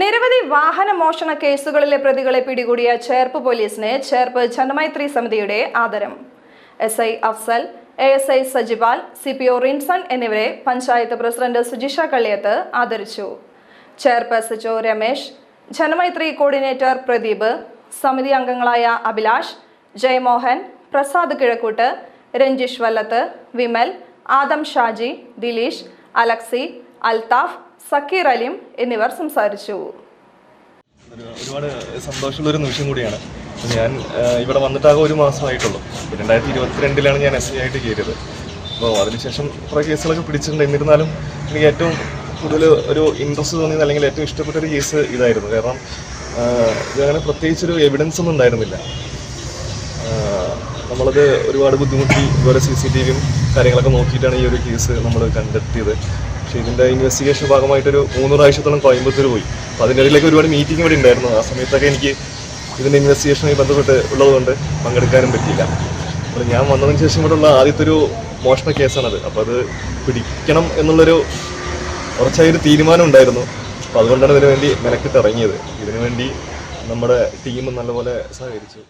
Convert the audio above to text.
നിരവധി വാഹന മോഷണ കേസുകളിലെ പ്രതികളെ പിടികൂടിയ ചേർപ്പ് പോലീസിനെ ചേർപ്പ് ജനമൈത്രി സമിതിയുടെ ആദരം. S I Afsal A S I Sajipal C P O Rinson എന്നിവരെ പഞ്ചായത്ത് പ്രസിഡന്റ് സുജിഷ കള്ളിയത്ത് ആദരിച്ചു. Cherpu S H Ramesh Janamaithri coordinator Pradeep സമിതി അംഗങ്ങളായ അഭിലാഷ് ജയമോഹൻ പ്രസാദ് കിഴക്കൂട്ട് രഞ്ജിഷ് വല്ലത്ത് വിമൽ ആദം ഷാജി ദിലീഷ് അലക്സി അൽതാഫ് സക്കീർ അലിം എന്നിവർ സംസാരിച്ചു. ഒരുപാട് സന്തോഷമുള്ള ഒരു നിമിഷം കൂടിയാണ്. ഞാൻ ഇവിടെ വന്നിട്ടാകെ ഒരു മാസമായിട്ടുള്ളൂ. രണ്ടായിരത്തി ഇരുപത്തിരണ്ടിലാണ് ഞാൻ എസ് ഐ ആയിട്ട് കയറിയത്. അപ്പോൾ അതിനുശേഷം കുറേ കേസുകളൊക്കെ പിടിച്ചിട്ടുണ്ട്. എന്നിരുന്നാലും എനിക്ക് ഏറ്റവും കൂടുതൽ ഒരു ഇൻട്രസ്റ്റ് തോന്നിയത് അല്ലെങ്കിൽ ഏറ്റവും ഇഷ്ടപ്പെട്ട ഒരു കേസ് ഇതായിരുന്നു. കാരണം ഇതങ്ങനെ പ്രത്യേകിച്ചൊരു എവിഡൻസ് ഒന്നും ഉണ്ടായിരുന്നില്ല. നമ്മളത് ഒരുപാട് ബുദ്ധിമുട്ടി ഇതുപോലെ സി സി ടി വിയും കാര്യങ്ങളൊക്കെ നോക്കിയിട്ടാണ് ഈ ഒരു കേസ് നമ്മൾ കണ്ടെത്തിയത്. പക്ഷേ ഇതിന്റെ ഇൻവെസ്റ്റിഗേഷൻ ഭാഗമായിട്ടൊരു മൂന്ന് പ്രാവശ്യത്തോളം കോയമ്പത്തൂർ പോയി. അപ്പോൾ ഇടയിലൊക്കെ ഒരുപാട് മീറ്റിംഗ് ഇവിടെ ഉണ്ടായിരുന്നു. ആ സമയത്തൊക്കെ എനിക്ക് ഇതിന്റെ ഇൻവെസ്റ്റിഗേഷനുമായി ബന്ധപ്പെട്ട് ഉള്ളതുകൊണ്ട് പങ്കെടുക്കാനും പറ്റിയില്ല. അപ്പോൾ ഞാൻ വന്നതിന് ശേഷം ഇവിടെ ഉള്ള ആദ്യത്തെ ഒരു മോഷണ കേസാണത്. അപ്പോൾ അത് പിടിക്കണം എന്നുള്ളൊരു കുറച്ചായൊരു തീരുമാനം ഉണ്ടായിരുന്നു. അപ്പോൾ അതുകൊണ്ടാണ് ഇതിനു വേണ്ടി മെനക്കിട്ട് ഇറങ്ങിയത്. ഇതിനു വേണ്ടി നമ്മുടെ ടീം നല്ലപോലെ സഹകരിച്ചു.